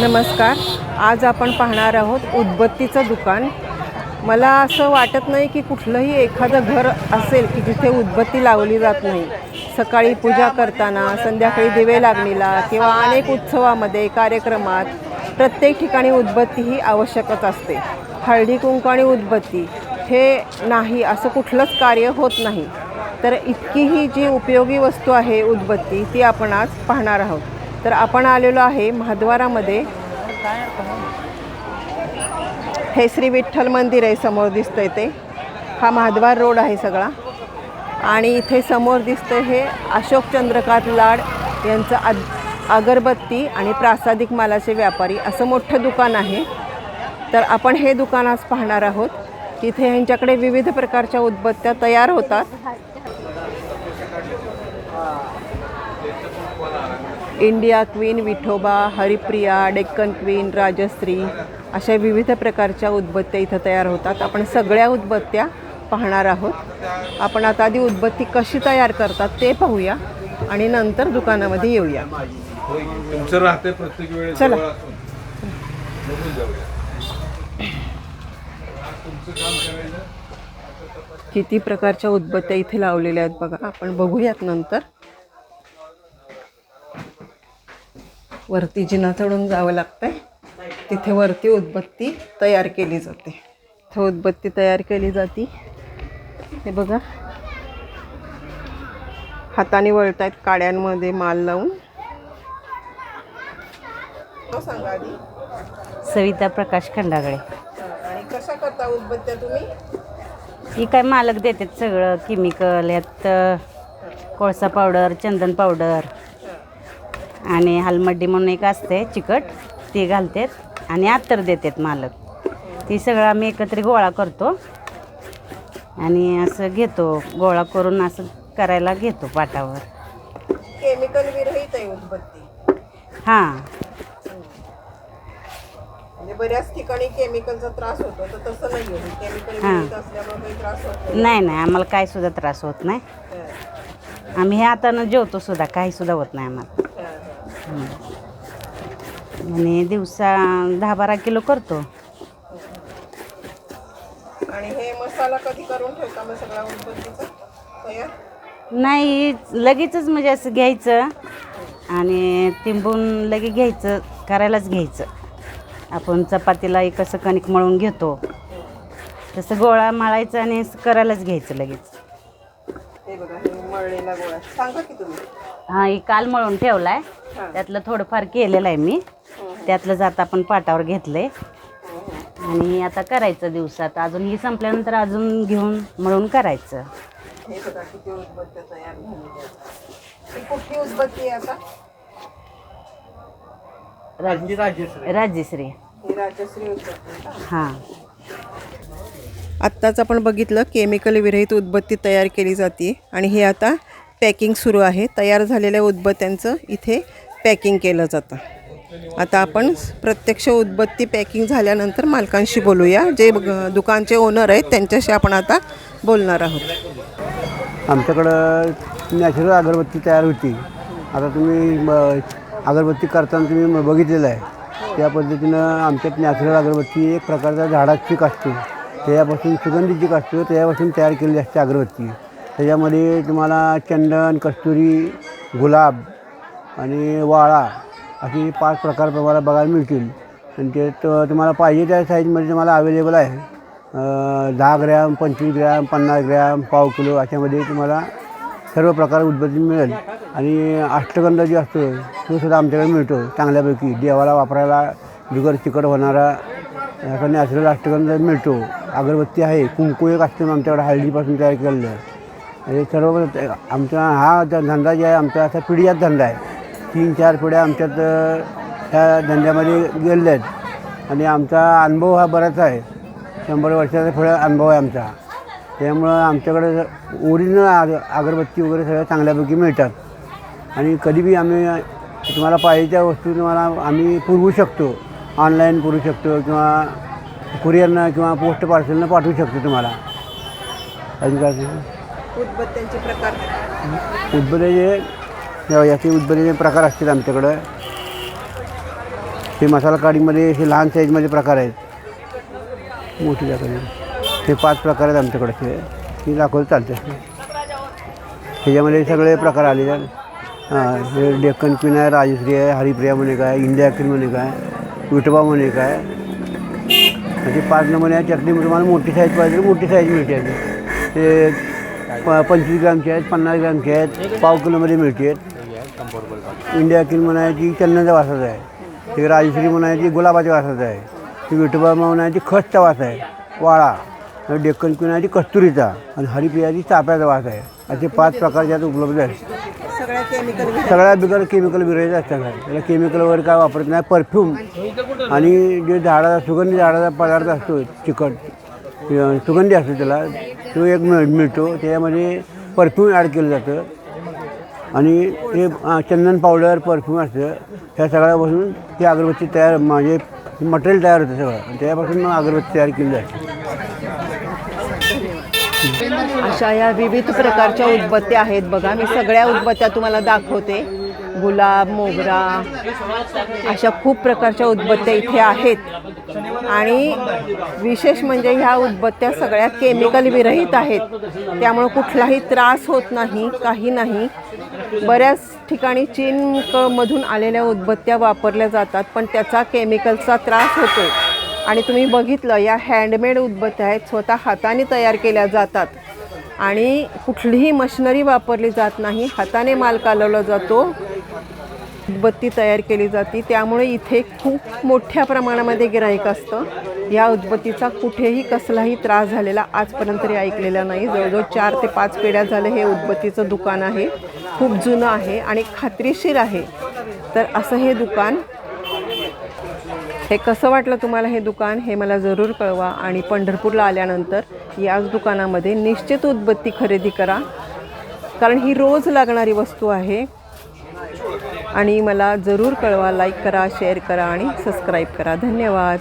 नमस्कार. आज आपण पाहणार आहोत उदबत्तीचं दुकान. मला असं वाटत नाही की कुठलंही एखादं घर असेल की जिथे उदबत्ती लावली जात नाही. सकाळी पूजा करताना संध्याकाळी दिवे लागणीला किंवा अनेक उत्सवामध्ये कार्यक्रमात प्रत्येक ठिकाणी उदबत्ती ही आवश्यकच असते. हळदी कुंकू आणि उदबत्ती हे नाही असं कुठलंच कार्य होत नाही. तर इतकी ही जी उपयोगी वस्तू आहे उदबत्ती ती आपण आज पाहणार आहोत. तर आपण आलेलो आहे महाद्वारामध्ये. हे श्री विठ्ठल मंदिर आहे समोर दिसतंय ते. हा महाद्वार रोड आहे सगळा. आणि इथे समोर दिसतं हे अशोक चंद्रकांत लाड यांचं अद अगरबत्ती आणि प्रासादिक मालाचे व्यापारी. असं मोठं दुकान आहे. तर आपण हे दुकान आज पाहणार आहोत. तिथे ह्यांच्याकडे विविध प्रकारच्या उदबत्त्या तयार होतात. India queen Vithoba Haripriya Deccan queen Rajshri अशा विविध प्रकारच्या उदबत्त्या इथं तयार होतात. आपण सगळ्या उदबत्त्या पाहणार आहोत. आपण आता आधी उदबत्ती कशी तयार करतात ते पाहूया आणि नंतर दुकानामध्ये येऊया. तुमचं राहते प्रत्येक वेळेस चला. किती प्रकारच्या उदबत्त्या इथे लावलेल्या आहेत बघा. आपण बघूयात नंतर. वरती जिना चढून जावं लागतंय. तिथे वरती उदबत्ती तयार केली जाते. इथं उदबत्ती तयार केली जाते. हे बघा. हाताने वळतायत काड्यांमध्ये माल लावून. सांगा आधी सविता प्रकाश खंडागळे. आणि कशा करता उदबत्त्या तुम्ही? ही काय मालक देतात सगळं केमिकल यात कोळसा पावडर चंदन पावडर आणि हलमड्डी म्हणून एक असते चिकट ती घालतात आणि अत्तर देतात मालक. ती सगळं आम्ही एकत्र गोळा करतो आणि असं घेतो गोळा करून असं करायला घेतो पाटावर. केमिकल विरहित आहे उदबत्ती. हां. म्हणजे बऱ्याच ठिकाणी केमिकलचा त्रास होतो तर तसं नाही केमिकल हां. विरहित असल्यामुळे काही त्रास होत नाही. नाही आम्हाला काय सुद्धा त्रास होत नाही. आम्ही हे हातानं जेवतो सुद्धा काही सुद्धा होत नाही आम्हाला. आणि दिवसा दहा बारा किलो करतो. आणि हे मसाला कधी करून ठेवता मग सगळा उदबत्तीचा? तयार? नाही लगेचच म्हणजे असं घ्यायचं आणि तिंबून लगे घ्यायचं करायलाच घ्यायचं. आपण चपातीला एक असं कणिक मळून घेतो. तसं गोळा मळायचं आणि करायलाच घ्यायचं लगेच. हे बघा हे मळलेला गोळा. सांगा की तुम्ही. हा ही काल मळून ठेवलाय. हां. त्यातलं थोडंफार केलेलं आहे मी. त्यातलं जात आपण पाटावर घेतलंय. आणि आता करायचं दिवसात. अजून ही संपल्यानंतर अजून घेऊन मळून करायचं. आहे राजश्री ही? हां. आत्ताच आपण बघितलं केमिकल विरहित उदबत्ती तयार केली जाते. आणि हे आता पॅकिंग सुरू आहे. तयार झालेल्या उदबत्त्यांचं इथे पॅकिंग केलं जातं. आता आपण प्रत्यक्ष उदबत्ती पॅकिंग झाल्यानंतर मालकांशी बोलूया. जे दुकानचे ओनर आहेत त्यांच्याशी आपण आता बोलणार आहोत. आमच्याकडं नॅचरल अगरबत्ती तयार होती. आता तुम्ही अगरबत्ती करताना तुम्ही बघितलेलं आहे. त्या पद्धतीनं आमच्यात नॅचरल अगरबत्ती एक प्रकारचा झाडाची चीक त्यापासून त्याच्यापासून सुगंधी त्यापासून त्याच्यापासून तयार केलेली असते अगरबत्ती. त्याच्यामध्ये तुम्हाला चंदन कस्तुरी गुलाब आणि वाळा असे पाच प्रकार तुम्हाला बघायला मिळतील. आणि ते तुम्हाला पाहिजे त्या साईजमध्ये तुम्हाला अवेलेबल आहे. दहा ग्रॅम पंचवीस ग्रॅम पन्नास ग्रॅम पाव किलो अशामध्ये तुम्हाला सर्व प्रकार उदबत्ती मिळेल. आणि अष्टगंध जे असतो तो सुद्धा आमच्याकडे मिळतो चांगल्यापैकी. देवाला वापरायला बिगर चिकट होणारा असं नॅचरल अष्टगंध मिळतो. अगरबत्ती आहे कुंकू एक असतो आमच्याकडे हळदीपासून तयार केलेलं. आणि सर्व आमचा हा ध- धंदा जे आहे आमचा असा पिढीयात धंदा आहे. तीन चार पिढ्या आमच्यात त्या धंद्यामध्ये गेलेल्या आहेत. आणि आमचा अनुभव हा बराच आहे. शंभर वर्षाचा थोडा अनुभव आहे आमचा. त्यामुळं आमच्याकडे ओरिजिनल आग अगरबत्ती वगैरे सगळ्या चांगल्यापैकी मिळतात. आणि कधीबी आम्ही तुम्हाला पाहिजे त्या वस्तू तुम्हाला आम्ही पुरवू शकतो. ऑनलाईन पुरवू शकतो किंवा कुरिअरनं किंवा पोस्ट पार्सलनं पाठवू शकतो तुम्हाला. अजून काय उदबत्त्यांचे प्रकार. उदबत्त्याचे याचे उदबत्त्याचे प्रकार असतील आमच्याकडं. हे मसाला काडीमध्ये हे लहान साईजमध्ये प्रकार आहेत. मोठी दाखवली हे पाच प्रकार आहेत आमच्याकडे. ते ती दाखवलं चालतं ह्याच्यामध्ये सगळे प्रकार आलेले आहेत. हां हे डेक्कन क्वीन आहे राजश्री आहे हरिप्रिया म्हणे काय इंडिया क्वीन म्हणे काय विठोबा म्हणे काय. असे पाच नमुने आहे त्यातली तुम्हाला मोठी साईज पाहिजे मोठी साईज मिळते. ते प पंचवीस ग्रामचे आहेत पन्नास ग्रामचे आहेत पाव किलोमध्ये मिळते इंडिया किल म्हणायची चंदनाच्या वासाचं आहे. ते राजश्री म्हणायची गुलाबाच्या वासाचं आहे. ती विठोबा म्हणायची खसचा वास आहे. वाळा. आणि डेक्कन ती कस्तुरीचा. आणि हरिप्रियाची चाफ्याचा वास आहे. असे पाच प्रकार यात उपलब्ध आहेत. सगळ्या बिगर केमिकल विरहित असतात. काय त्याला केमिकल वगैरे काय वापरत नाही. परफ्यूम आणि जे झाडाचा सुगंधी झाडाचा पदार्थ असतो चिकट. सुगंधी असतो त्याला तो एक मिळ मिळतो. त्याच्यामध्ये परफ्यूम ॲड केलं जातं. आणि ते चंदन पावडर परफ्यूम असतं. ह्या सगळ्यापासून ती अगरबत्ती तयार म्हणजे मटेरियल तयार होतं सगळं. आणि त्यापासून मग अगरबत्ती तयार केली जाते. अशा या विविध प्रकारच्या उदबत्त्या आहेत बघा. मी सगळ्या उदबत्त्या तुम्हाला दाखवते. गुलाब मोगरा अशा खूप प्रकारच्या उदबत्त्या इथे आहेत. आणि विशेष म्हणजे ह्या उदबत्त्या सगळ्या केमिकल विरहित आहेत. त्यामुळं कुठलाही त्रास होत नाही काही नाही. बऱ्याच ठिकाणी चीन मधून आलेल्या उदबत्त्या वापरल्या जातात पण त्याचा केमिकलचा त्रास होतो आणि तुम्ही बघितलं या हँडमेड उदबत्त्या आहेत स्वतः हाताने तयार केल्या जातात. आणि कुठलीही मशिनरी वापरली जात नाही हाताने माल कालवला जातो. उदबत्ती तयार केली जाते. त्यामुळे इथे खूप मोठ्या प्रमाणामध्ये गिराईक असतं. या उदबत्तीचा कुठेही कसलाही त्रास झालेला आजपर्यंत तरी ऐकलेला नाही. जवळजवळ चार ते पाच पिढ्या झालं हे उदबत्तीचं दुकान आहे. खूप जुनं आहे आणि खात्रीशीर आहे. तर असं हे दुकान हे कसं वाटलं तुम्हाला हे दुकान हे मला जरूर कळवा. आणि पंढरपूरला आल्यानंतर याच दुकानामध्ये निश्चित उदबत्ती खरेदी करा. कारण ही रोज लागणारी वस्तू आहे. आणि मला जरूर कळवा लाईक करा शेअर करा आणि सबस्क्राईब करा. धन्यवाद.